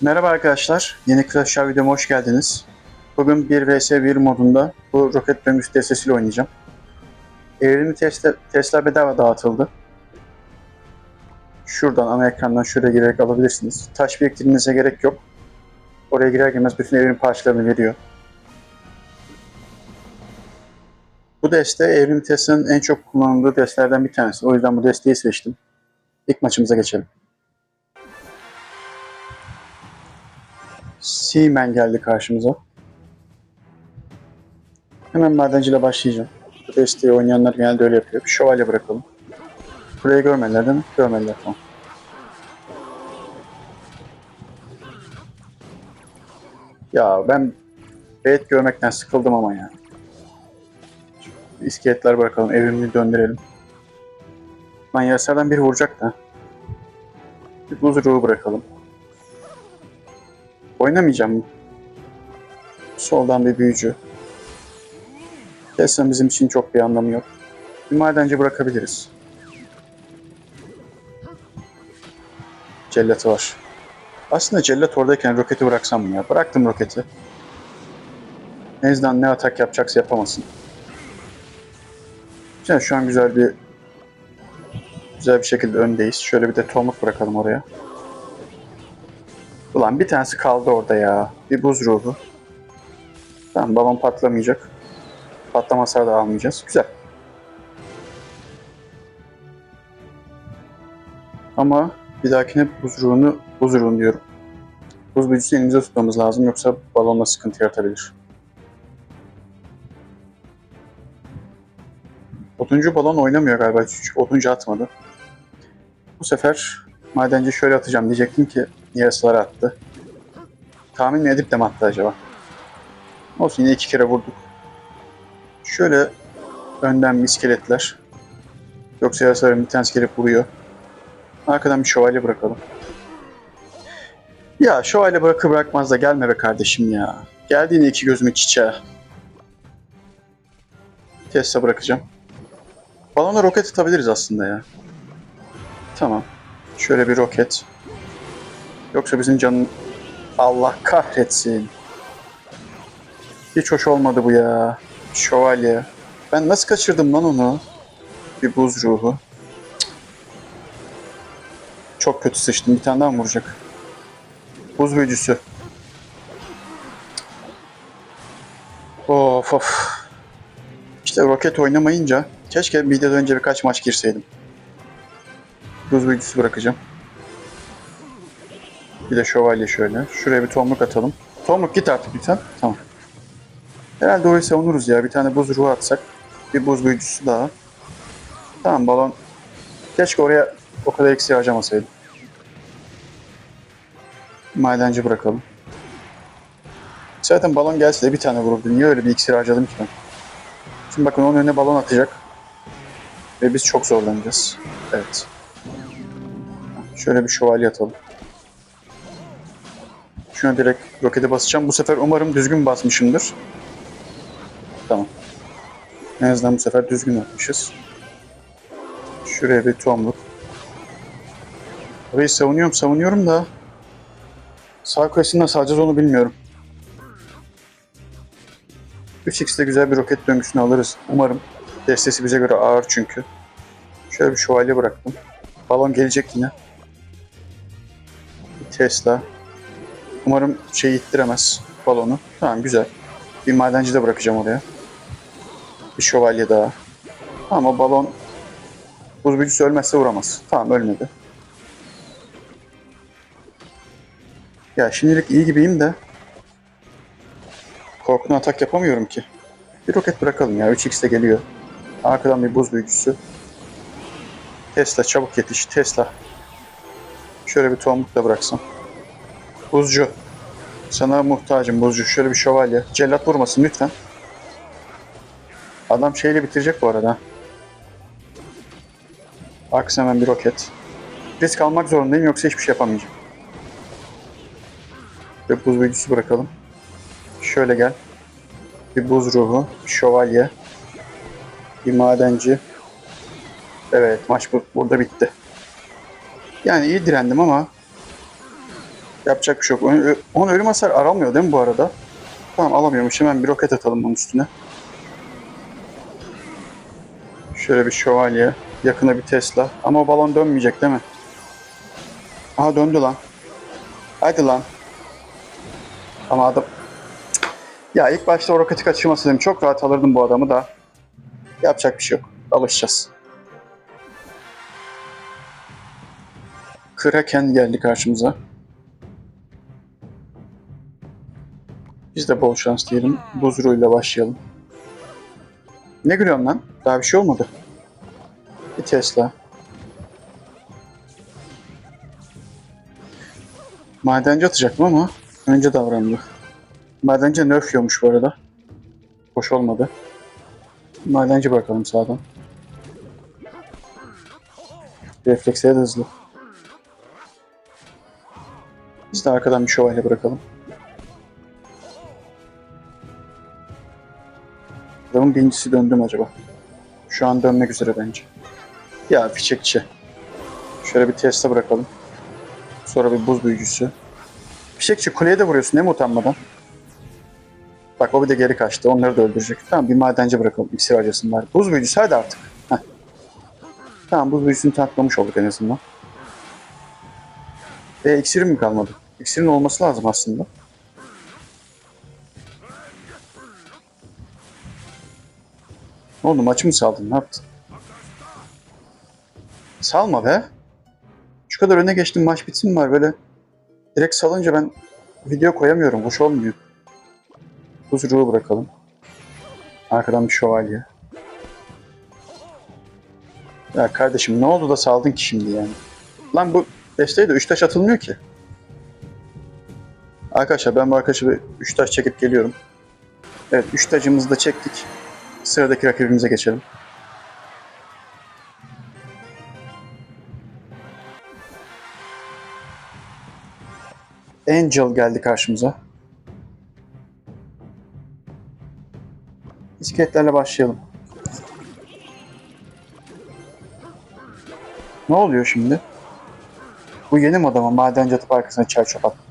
Merhaba arkadaşlar, yeni Clash Royale videoma hoş geldiniz. Bugün 1 vs 1 modunda bu roket döngüsü destesiyle oynayacağım. Evrimli Tesla, Tesla bedava dağıtıldı. Şuradan ana ekrandan şuraya girerek alabilirsiniz. Taş biriktirmenize gerek yok. Oraya girer girmez bütün evrim parçalarını veriyor. Bu deste Evrim Tesla'nın en çok kullanıldığı destelerden bir tanesi. O yüzden bu desteği seçtim. İlk maçımıza geçelim. Seaman geldi karşımıza. Hemen madenciyle başlayacağım. Bu desteği oynayanlar genelde öyle yapıyor. Bir şövalye bırakalım. Burayı görmediler değil mi? Görmediler tamam. Ya ben beyt görmekten sıkıldım ama ya. İskeletler bırakalım, evrimini döndürelim. Lan yasadan biri vuracak da. Bir buz ruhu bırakalım. Oynamayacağım mı? Soldan bir büyücü. Tesla'nın bizim için çok bir anlamı yok. Bir madenci bırakabiliriz. Cellatı var. Aslında cellat oradayken roketi bıraksam mı ya? Bıraktım roketi. En azından ne atak yapacaksa yapamasın. Güzel, şu an güzel bir güzel bir şekilde öndeyiz. Şöyle bir de tomruk bırakalım oraya. Ulan bir tanesi kaldı orada ya. Bir buz ruhu. Tamam balon patlamayacak. Patlama da almayacağız. Güzel. Ama bir dahakine buz ruhunu, buz ruhunu diyorum. Buz büyücüsü elimizde tutmamız lazım yoksa balonla sıkıntı yaratabilir. Oduncu balon oynamıyor galiba. Hiç oduncu atmadı. Bu sefer madenci şöyle atacağım diyecektim ki yarısıları attı. Tahmin mi edip de mi attı acaba? Olsun yine iki kere vurduk. Şöyle önden bir iskeletler. Yoksa yarısıların bir tanesi gelip vuruyor. Arkadan bir şövalye bırakalım. Ya şövalye bırakır bırakmaz da gelme be kardeşim ya. Geldiğine iki gözümü çiçeğe. Tesla bırakacağım. Balona roket atabiliriz aslında ya. Tamam. Şöyle bir roket. Yoksa bizim canın... Allah kahretsin. Hiç hoş olmadı bu ya. Şövalye. Ben nasıl kaçırdım lan onu? Bir buz ruhu. Çok kötü sıçtım. Bir tane daha mı vuracak? Buz büyücüsü. Of of. İşte roket oynamayınca keşke videodan önce birkaç maç girseydim. Buz büyücüsü bırakacağım. Bir de şövalye şöyle. Şuraya bir tomruk atalım. Tomruk git artık lütfen. Tamam. Herhalde orayı savunuruz ya. Bir tane buz ruhu atsak. Bir buz büyücüsü daha. Tamam balon. Keşke oraya o kadar eksi harcamasaydım. Madenci bırakalım. Zaten balon gelse de bir tane vururdu. Niye öyle bir iksir harcadım ki ben? Şimdi bakın onun önüne balon atacak. Ve biz çok zorlanacağız. Evet. Şöyle bir şövalye atalım. Şuna direkt rokete basacağım. Bu sefer umarım düzgün basmışımdır. Tamam. En azından bu sefer düzgün atmışız. Şuraya bir tomruk. Orayı savunuyorum savunuyorum da sağ kulesini nasıl onu bilmiyorum. 3x'de güzel bir roket döngüsünü alırız. Umarım. Destesi bize göre ağır çünkü. Şöyle bir şövalye bıraktım. Balon gelecek yine. Tesla. Umarım şey ittiremez balonu. Tamam güzel. Bir madenci de bırakacağım oraya. Bir şövalye daha. Ama balon buz büyücüsü ölmezse vuramaz. Tamam ölmedi. Ya şimdilik iyi gibiyim de korkuna atak yapamıyorum ki. Bir roket bırakalım ya. 3x'te geliyor. Arkadan bir buz büyücüsü. Tesla çabuk yetiş. Tesla. Şöyle bir tohumluk da bıraksam. Buzcu. Sana muhtacım buzcu. Şöyle bir şövalye. Cellat vurmasın lütfen. Adam şeyle bitirecek bu arada. Aks hemen bir roket. Risk almak zorundayım yoksa hiçbir şey yapamayacağım. Ve buz büyücüsü bırakalım. Şöyle gel. Bir buz ruhu, bir şövalye, bir madenci. Evet maç bu, burada bitti. Yani iyi direndim ama Yapacak bir şey yok. Onun, ölüm hasar aramıyor değil mi bu arada? Tamam alamıyormuş. Hemen bir roket atalım onun üstüne. Şöyle bir şövalye. Yakına bir Tesla. Ama o balon dönmeyecek değil mi? Aha döndü lan. Hadi lan. Ama adam... Ya ilk başta o roketi kaçırması dedim. Çok rahat alırdım bu adamı da. Yapacak bir şey yok. Alışacağız. Kraken geldi karşımıza. Biz de bol şans diyelim. Buzru ile başlayalım. Ne gülüyorsun lan? Daha bir şey olmadı. Bir Tesla. Madenci atacaktım ama önce davrandı. Madenci nerf yiyormuş bu arada. Hoş olmadı. Madenci bırakalım sağdan. Refleksleri de hızlı. Biz de arkadan bir şövalye bırakalım. Adamın birincisi döndü mü acaba? Şu an dönmek üzere bence. Ya fişekçi. Şöyle bir Tesla bırakalım. Sonra bir buz büyücüsü. Fişekçi kuleye de vuruyorsun değil mi utanmadan? Bak o bir de geri kaçtı. Onları da öldürecek. Tamam bir madenci bırakalım. İksir harcasın var. Buz büyücüsü hadi artık. Heh. Tamam buz büyücüsünü taklamış olduk en azından. E iksirim mi kalmadı? İksirin olması lazım aslında. Ne oldu maçı mı saldın? Ne yaptın? Salma be. Şu kadar öne geçtim maç bitsin var böyle. Direkt salınca ben video koyamıyorum. Hoş olmuyor. Huzuru bırakalım. Arkadan bir şövalye. Ya kardeşim ne oldu da saldın ki şimdi yani? Lan bu desteğe de 3 taş atılmıyor ki. Arkadaşlar ben bu arkadaşı bir 3 taş çekip geliyorum. Evet 3 taşımızı da çektik. Sıradaki rakibimize geçelim. Angel geldi karşımıza. İskeletlerle başlayalım. Ne oluyor şimdi? Bu yeni mi adama madenci atıp arkasına çer çöp at.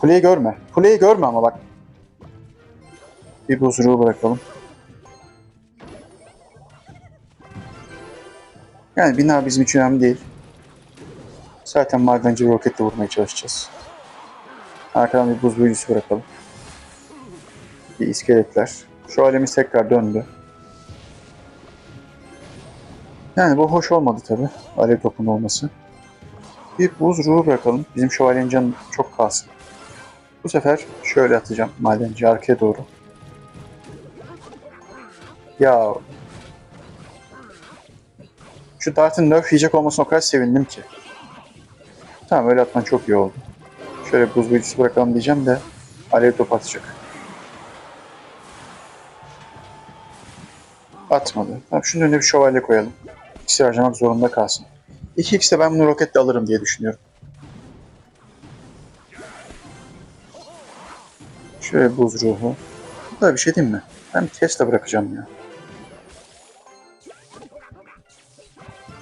Kuleyi görme. Kuleyi görme ama bak. Bir buzruğu bırakalım. Yani bina bizim için önemli değil. Zaten madenci roketle vurmaya çalışacağız. Arkadan bir buz büyücüsü bırakalım. Bir iskeletler. Şu alemiz tekrar döndü. Yani bu hoş olmadı tabi. Alev topun olması. Bir buz ruhu bırakalım. Bizim şövalyenin canı çok kalsın. Bu sefer şöyle atacağım madenci arkaya doğru. Ya şu dartın nerf yiyecek olmasına o kadar sevindim ki. Tamam öyle atman çok iyi oldu. Şöyle buz büyücüsü bırakalım diyeceğim de alev top atacak. Atmadı. Tamam şunun önüne bir şövalye koyalım. İksir harcamak zorunda kalsın. 2x'te ben bunu roketle alırım diye düşünüyorum. Şöyle buz ruhu. Da bir şey diyeyim mi? Ben Tesla bırakacağım ya.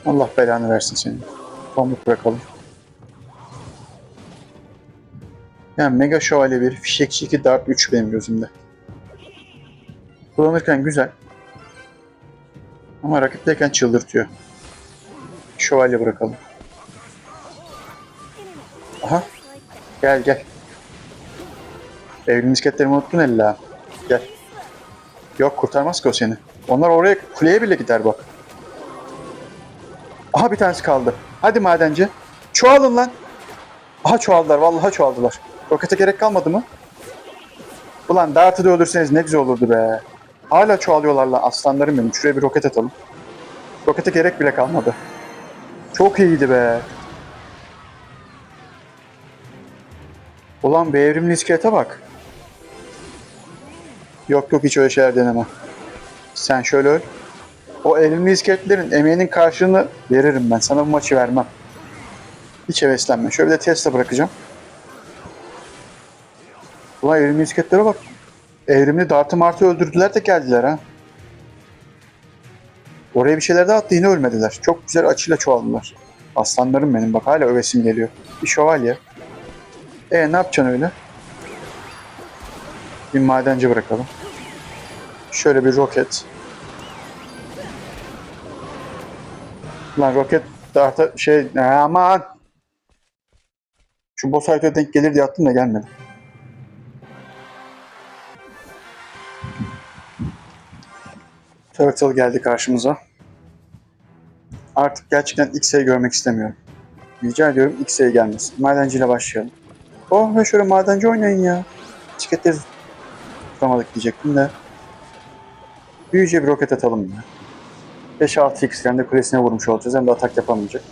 Allah belanı versin senin. Pamuk bırakalım. Yani Mega Şövalye 1, Fişekçi 2, Dart 3 benim gözümde. Kullanırken güzel. Ama rakipteyken çıldırtıyor. Şövalye bırakalım. Aha. Gel gel. Evli misketlerimi unuttun ella. Gel. Yok kurtarmaz ki o seni. Onlar oraya kuleye bile gider bak. Aha bir tanesi kaldı. Hadi madenci. Çoğalın lan. Aha çoğaldılar. Vallahi çoğaldılar. Rokete gerek kalmadı mı? Ulan Dart'ı da öldürseniz ne güzel olurdu be. Hala çoğalıyorlar lan aslanlarım benim. Şuraya bir roket atalım. Rokete gerek bile kalmadı. Çok iyiydi be. Ulan bir evrimli iskelete bak. Yok yok hiç öyle şeyler deneme. Sen şöyle öl. O evrimli iskeletlerin emeğinin karşılığını veririm ben. Sana bu maçı vermem. Hiç heveslenme. Şöyle bir de Tesla bırakacağım. Ulan evrimli isketlere bak. Evrimli Dart'ı Mart'ı öldürdüler de geldiler ha. Oraya bir şeyler daha attı yine ölmediler. Çok güzel açıyla çoğaldılar. Aslanlarım benim bak hala övesim geliyor. Bir şövalye. E ne yapacaksın öyle? Bir madenci bırakalım. Şöyle bir roket. Lan roket darta şey aman şu boss haritaya denk gelir diye attım da gelmedi. Turtle geldi karşımıza. Artık gerçekten X'e görmek istemiyorum. Rica ediyorum X'e gelmesin. Madenciyle başlayalım. Oh ve şöyle madenci oynayın ya. Bisikletleri tutamadık diyecektim de. Büyüce bir roket atalım ya. 5-6x hem de kulesine vurmuş olacağız hem de atak yapamayacak.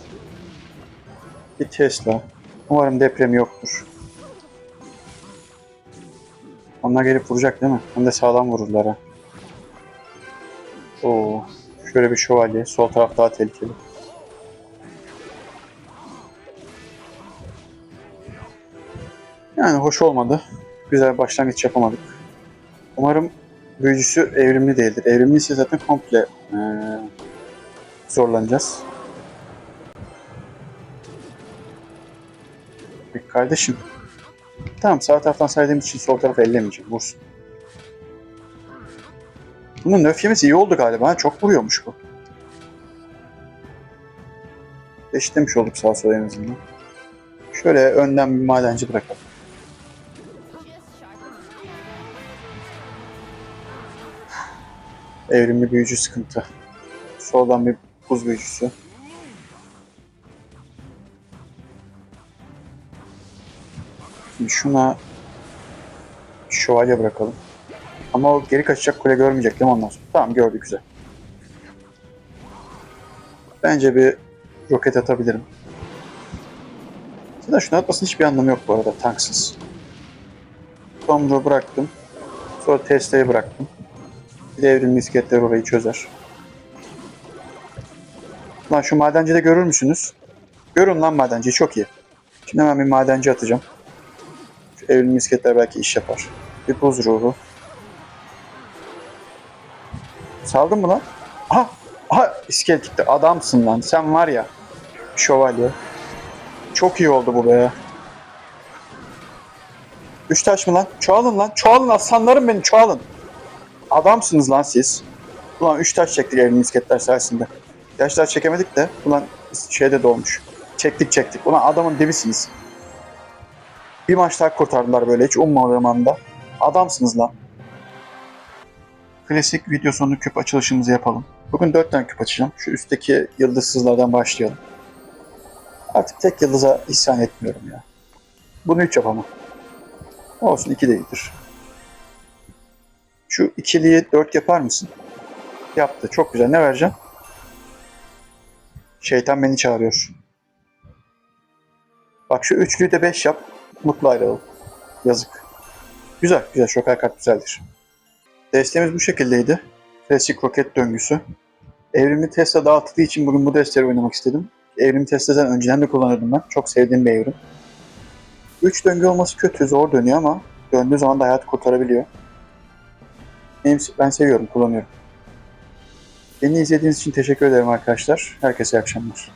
Bir Tesla. Umarım deprem yoktur. Onlar gelip vuracak değil mi? Hem de sağlam vururlar ha. Oo, şöyle bir şövalye. Sol taraf daha tehlikeli. Yani hoş olmadı. Güzel başlangıç yapamadık. Umarım büyücüsü evrimli değildir. Evrimliyse zaten komple eee, zorlanacağız. Bir kardeşim. Tamam sağ taraftan saydığım için sol tarafı ellemeyeceğim. Vursun. Bunun nöf yemesi iyi oldu galiba. ha. Çok vuruyormuş bu. Eşitlemiş olduk sağ sol en azından. Şöyle önden bir madenci bırakalım. Evrimli büyücü sıkıntı. Soldan bir buz büyücüsü. Şimdi şuna şövalye bırakalım. Ama o geri kaçacak kule görmeyecek değil mi ondan sonra? Tamam gördük güzel. Bence bir roket atabilirim. Zaten şunu atmasının hiçbir anlamı yok bu arada tanksız. Tomruğu bıraktım. Sonra Tesla'yı bıraktım. Bir de evrimli misketler orayı çözer. Lan şu madenci de görür müsünüz? Görün lan madenciyi çok iyi. Şimdi hemen bir madenci atacağım. Şu evrimli misketler belki iş yapar. Bir buz ruhu. Saldın mı lan? Aha! Aha! İskelet gitti. Adamsın lan. Sen var ya. Şövalye. Çok iyi oldu bu be. Üç taş mı lan? Çoğalın lan. Çoğalın aslanlarım benim çoğalın. Adamsınız lan siz. Ulan 3 taş çektik evin misketler sayesinde. Yaşlar çekemedik de ulan şeyde doğmuş. Çektik çektik. Ulan adamın dibisiniz. Bir maç daha kurtardılar böyle hiç ummadığım anda. Adamsınız lan. Klasik video sonu küp açılışımızı yapalım. Bugün 4 tane küp açacağım. Şu üstteki yıldızsızlardan başlayalım. Artık tek yıldıza isyan etmiyorum ya. Bunu 3 yapamam. Olsun 2 de iyidir. Şu ikiliyi 4 yapar mısın? Yaptı. Çok güzel. Ne vereceğim? Şeytan beni çağırıyor. Bak şu üçlüyü de 5 yap. Mutlu ayrılalım. Yazık. Güzel. Güzel. Şoker kart güzeldir. Desteğimiz bu şekildeydi. Klasik roket döngüsü. Evrimi Tesla dağıttığı için bugün bu desteği oynamak istedim. Evrimi Tesla'dan önceden de kullanıyordum ben. Çok sevdiğim bir evrim. 3 döngü olması kötü, zor dönüyor ama döndüğü zaman da hayat kurtarabiliyor. Benim, ben seviyorum, kullanıyorum. Beni izlediğiniz için teşekkür ederim arkadaşlar. Herkese iyi akşamlar.